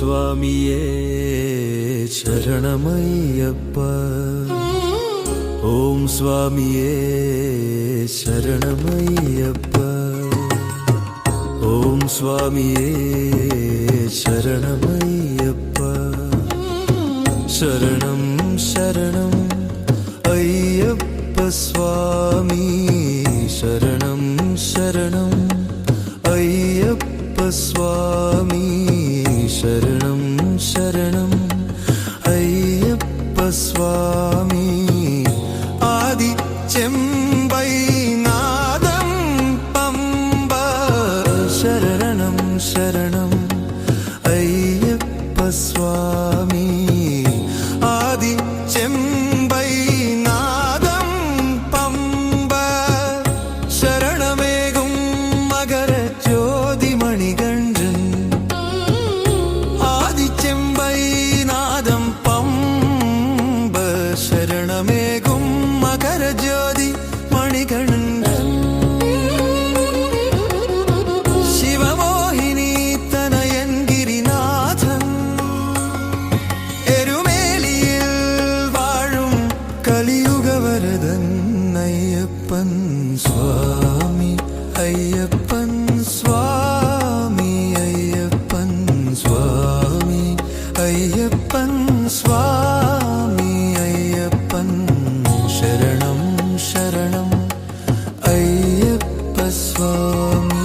സ്വാമിയേ ശരണമയ്യപ്പ. ഓം സ്വാമിയേ ശരണമയ്യപ്പ. ഓം സ്വാമിയേ ശരണമയ്യപ്പ. ശരണം ശരണം അയ്യപ്പ സ്വാമി. ശരണം ശരണം അയ്യപ്പ സ്വാമി. ശരണം ശരണം. അയ്യപ്പ സ്വാമി ആദി ചെമ്പൈ നാദം പമ്പ. ശരണം ശരണം. അയ്യപ്പ സ്വാമി. അയ്യപ്പൻ സ്വാമി അയ്യപ്പൻ സ്വാമി അയ്യപ്പൻ സ്വാമി അയ്യപ്പൻ ശരണം ശരണം അയ്യപ്പ സ്വാമി.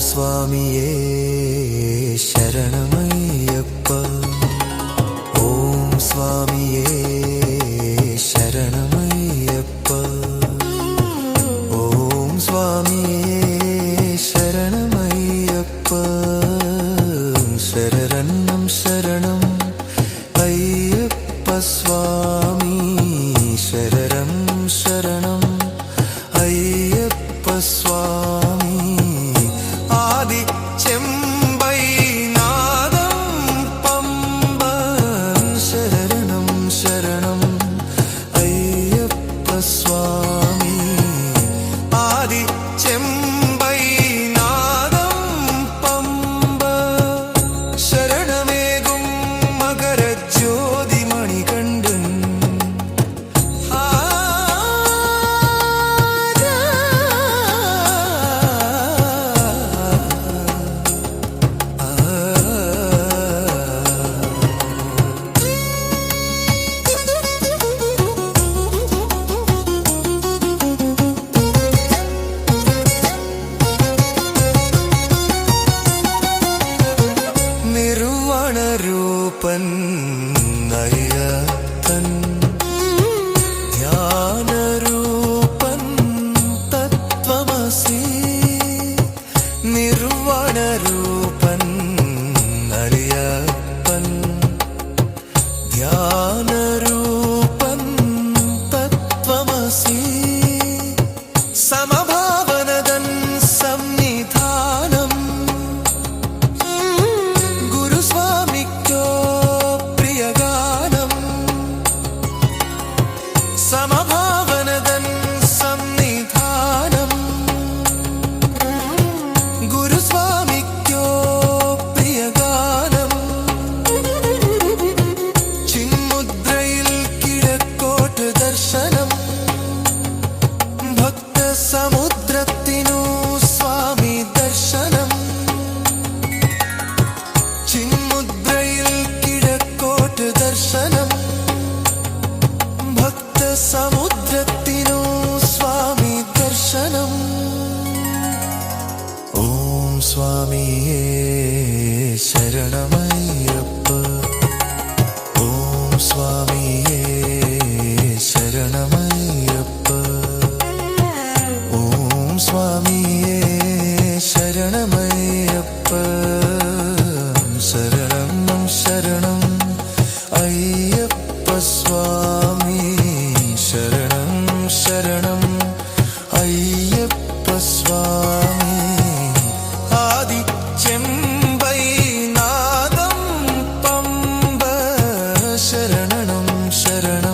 ഓം സ്വാമിയേ ശരണമയ്യപ്പ ഓം സമുദ്രത്തിനു സ്വാമി ദർശനം. ഓം സ്വാമിയേ ശരണമ ಶರಣ